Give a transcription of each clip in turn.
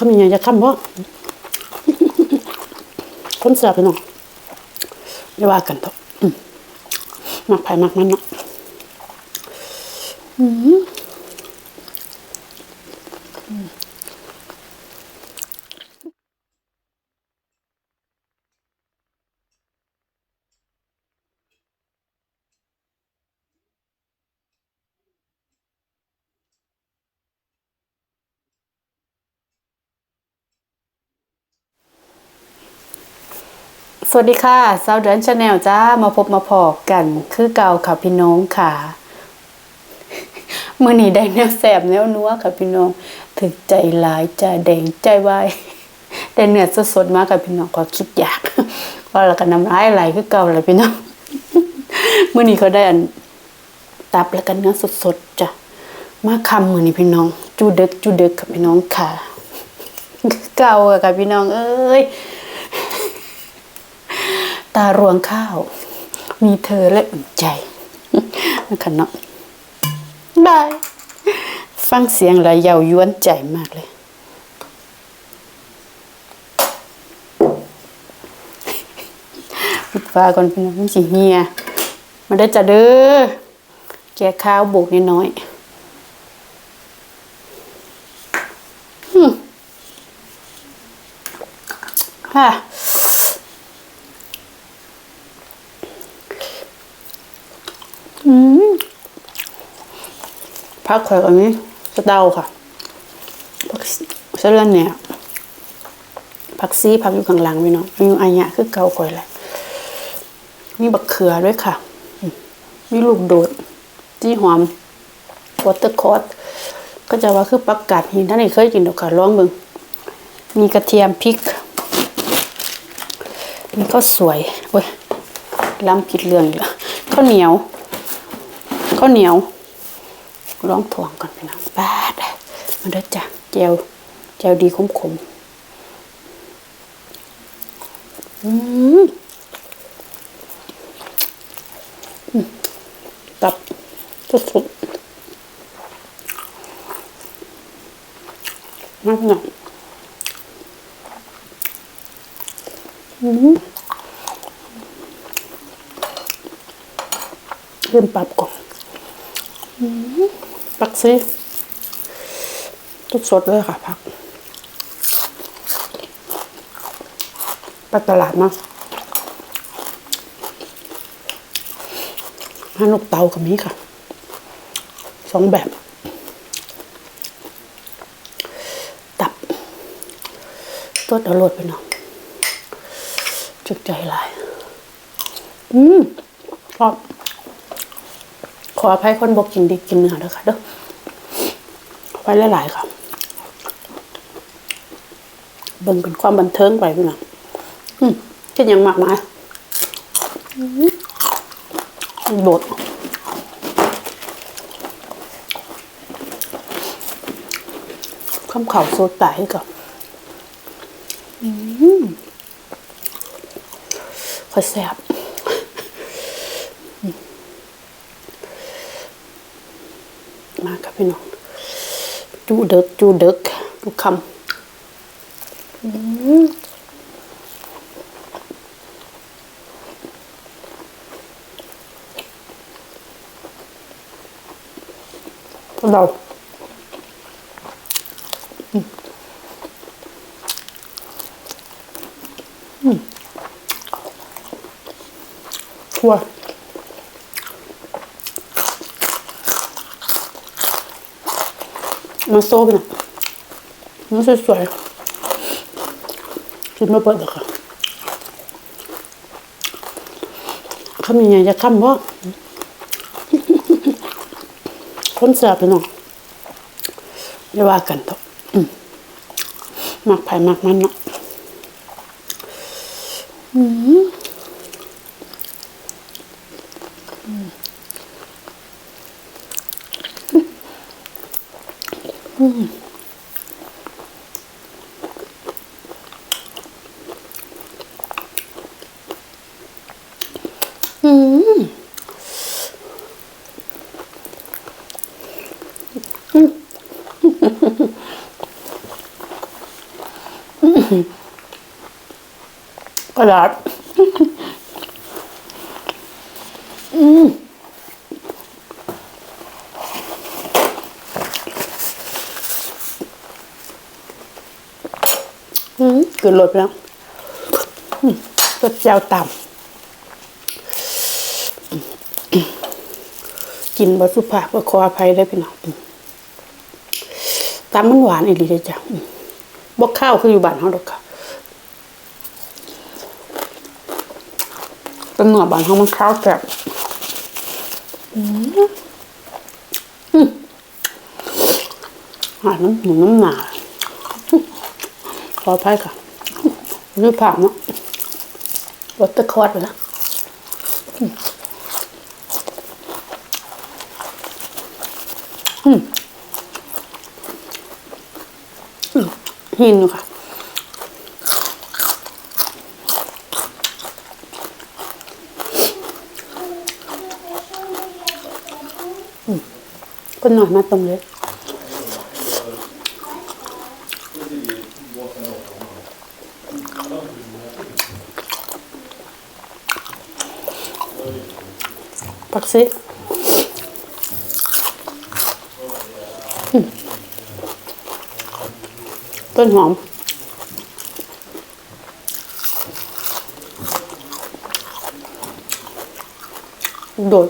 เขามีอย่างจะทำบ่คนเสียไปเนาะอย่ว่ากันเถอะมมักไผ่มักมันเนาะ สวัสดีค่ะสาวเดินชาแนลจ้ามาพบมาพอกันคือเก่าค่ะพี่น้องค่ะมื่อนี้ได้แนวแสบแนวนัวค่ะพี่น้องถึกใจหลายใจแดงใจวายได้เนื้อสดๆมาค่ะพี่น้องก็คิดอยากว่าแล้วก็น้ำลายไหลคือเก่าเลยพี่น้องมื่อนี้ก็ได้อันตับแล้วก็เนื้อสดๆจ้ะมาคำมือนี้พี่น้องจูเด็กจูเด็กค่ะพี่น้องค่ะเก่าค่ะพี่น้อง เอ้ย ตารวงข้าว มีเธอและอุ่นใจนะคะเนาะบายฟังเสียงแล้วเยาวยวนใจมากเลย ปิดฟ้าก่อนพี่น้องสิเฮียมาได้จ้ะเด้อแกข้าวโบกน้อยๆ อืมพักข่อยอันนี้สะเดาค่ะพักเสะเลือนเนี่ยพักซีพักอยู่ข้างหลังพี่น้องอายุอายะคือเก่าข่อยแหละมีบักเขือด้วยค่ะ มีลูกโดด จี้หอมวอเตอร์คอร์สก็จะว่าคือปักกาดหินท่านเคยกินดอกค่ะลองเบิ่งมีกระเทียมพริก มีข้าวสวยโอ้ยล้ำผิดเรื่องอีกแล้วข้าวเหนียว ข้าวเหนียวร้องถ่วงก่อนไปนะบาดมันเด้จ้ะเจวเจวดีขมขมอืมตับสุดๆมากหน่อยอืมเริ่มปรับก่อน ผักซีทุกสดเลยค่ะผักไปตลาดมาฮันลูกเตากับนี้ค่ะ สองแบบ ตับ ตัวตลดไปหน่อยจุกใจลาย อืมชอบ ขออภัยคนบอกกินดีกินเนื้อด้วค่ะเด้อไว้หลายๆค่ะเบิ่งเป็นความบันเทิงไปพี่น้องอืมกินย่างมากมายอืมบดข้ามเข่าโซตายกับอืมค่อแซ่บ มา ครับพี่น้องจูเด็กจูเด็กทุกคำอืมเราอื มันโซ่ไปน่อยมันสวยๆกินมาเปิดหรอกค่ะคำยังไงจะคำว่าคนเสียไปหน่อยอย่าว่ากันเถอะมมักไผ่มักมันเนาะอืม อืมอืมอืมกระดาษอืม เกินรถแล้วอืมรถเจ้าต่ำกินบะสุภาพก็ขออภัยได้พี่น้องอืมตำมันหวานอีหลีเลยจ้ะบ่ข้าวคืออยู่บ้านเฮาดอกค่ะแต่เนื้อบ้านเฮามันข้าวแซ่บอืมอืมอาหารมันหมูน้ำหนาขออภัยค่ะ รื้อผักเนาะวัตเตอร์คอร์ดไปแล้วหินอยู่ค่ะก็หน่อยมาตรงเลย ผักซีอืมต้นหอม โดด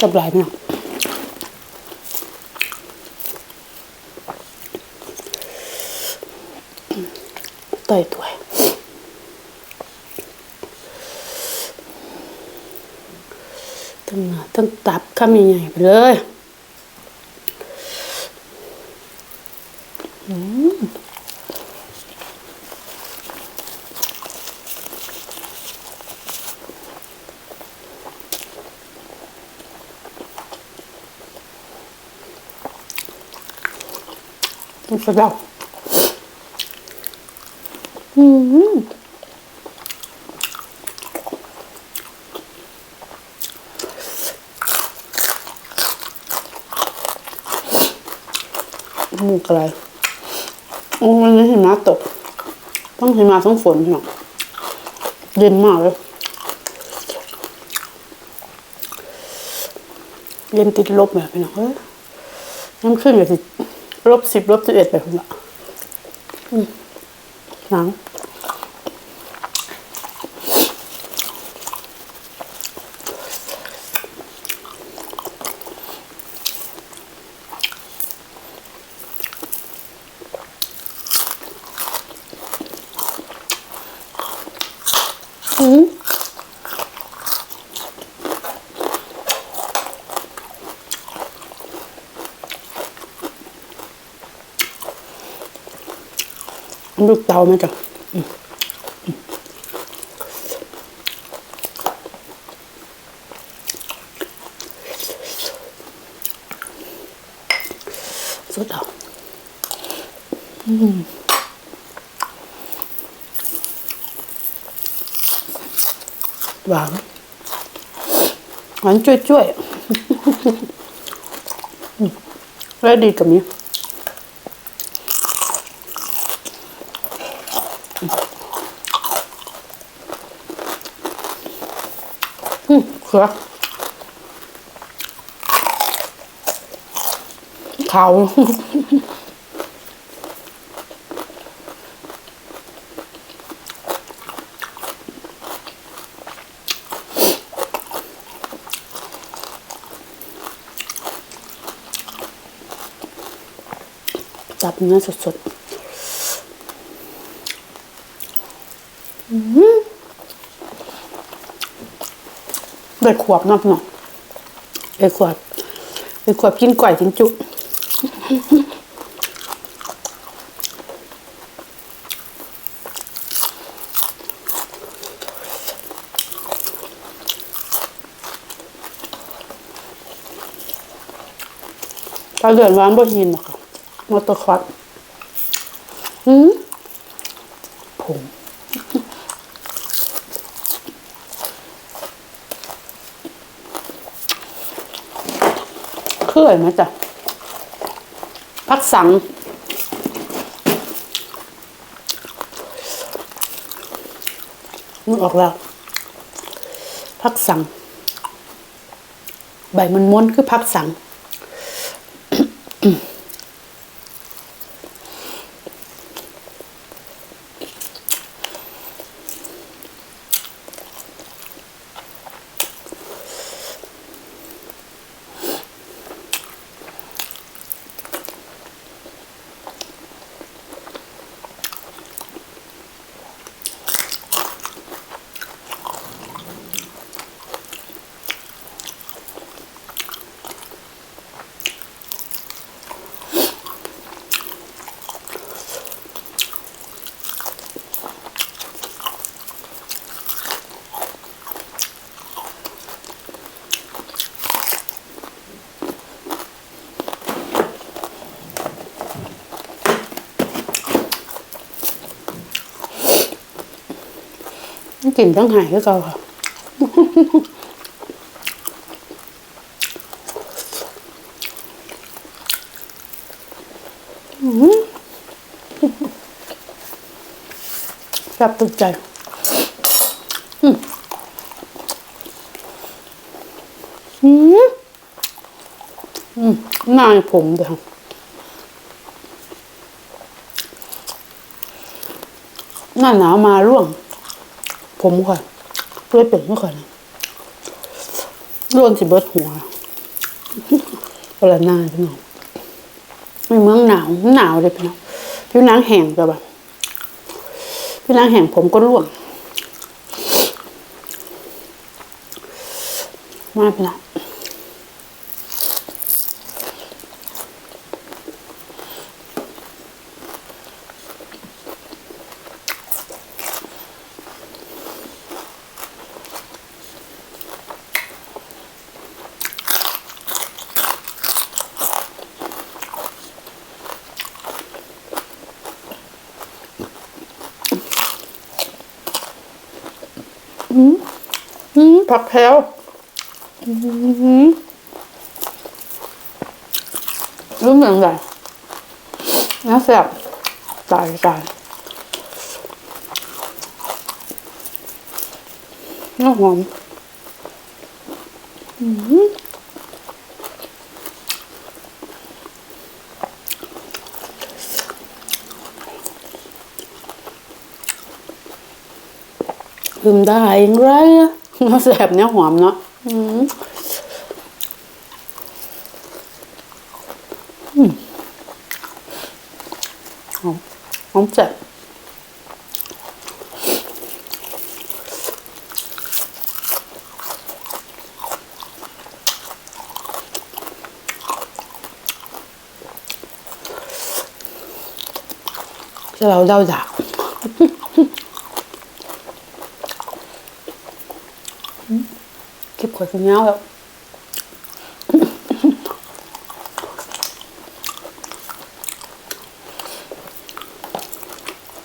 จับหลายไหมอะ ต่อยตัวตั้งหน้าตั้งตับข้ามใหญ่ๆไปเลยอืมต้องสะเด อืมหมูกอะไรโอ้วันนี้หิมะตก ต้องหิมะต้องฝนเนาะเย็นมากเลย เย็นติดลบแบบนี้เนาะเอ้ยน้ำขึ้นแบบสิลบสิบลบสิบเอ็ดแบบนี้อืม หนัง อืม ลูกเตาไหมจ๊ะอืมอืมสุดเอาหวานหวานจ้วยๆอืมแล้วดีกับนี้ อืมเขาจับเนื้อสดๆ อืม ได้ขวบนับเนาะได้ขวบได้ขวบกินก่อยกินจุตาเหลือนหวานบ่หินหรอกมอเตอร์คอร์ดอืม เคยไหมจ๊ะพักสัง นึกออกแล้ว พักสัง ใบมันม้วนคือพักสัง กลิ่นต้องหายก็เก่าค่ะแซ่บตึกใจอืมอืมอืมนายผมเดี๋ยวหน้าหนาวมาร่วง ผมก่อนเพื่อเป็นเมื่อก่อนร่วงสิเบิดหัวเวลาหน้าพี่น้องในเมืองหนาวหนาวเลยพี่น้องพี่หนังแห้งกับแบบพี่หนังแห้งผมก็ร่วงมาพี่น้องอืม ผักแพรวอืมรู้เหมือนกันน่าแซ่บตายตายน่าหอมอืมลืมได้ยังไงอะ น่าแซ่บเนี่ยหอมเนาะอืมอืมหอมหอมแซ่บจะเราเดาจาก คลิปขวดสีเงาแล้ว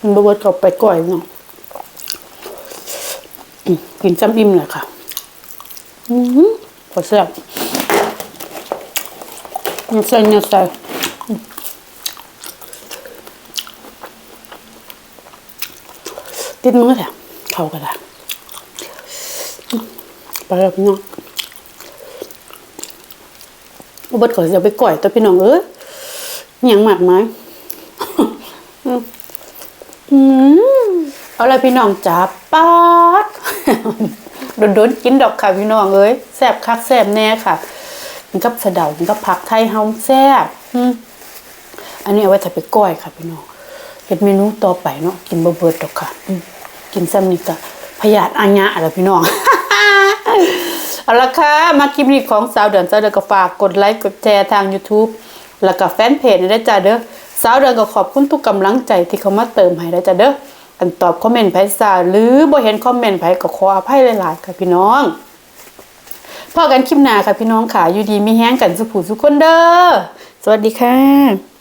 มันบวชกับไปก่อยเนาะกินซ้ำอิ่มเลยค่ะ อือหือพอแซ่บยัดใส่ยัดใส่ติดมือแถมเข้ากันละ ไปแล้วพี่น้องอุบัติขอจะไปก่อยตัวพี่น้องเอ้ยอิหยังหมากไหมอืมเอาละพี่น้องจ๋าป๊าดโดนๆกินดอกค่ะพี่น้องเอ้ยแซ่บคักแซ่บแน่ค่ะมันกับสะเดามันกับผักไทยเฮาแซ่บอันนี้เอาไว้ถ้าไปก้อยค่ะพี่น้องเฮ็ดเมนูต่อไปเนาะกินบ่เบิดดอกค่ะกินซ้ำนี่ก็พยาธิอาญะอะไรพี่น้อง เอาละค่ะ มาคลิปนี้ของสาวเดือนสาวเดือนก็ฝากกดไลค์กดแชร์ทาง YouTube แล้วก็แฟนเพจได้จ้าเด้อสาวเดือนก็ขอบคุณทุกกำลังใจที่เขามาเติมให้ได้จ้าเด้ออันตอบคอมเมนต์ไผซาหรือบ่เห็นคอมเมนต์ไผก็ขออภัยหลายๆค่ะพี่น้องพอกันคลิปหน้าค่ะพี่น้องค่ะอยู่ดีมีแห้งกันสุขผู้สุขคนเด้อสวัสดีค่ะ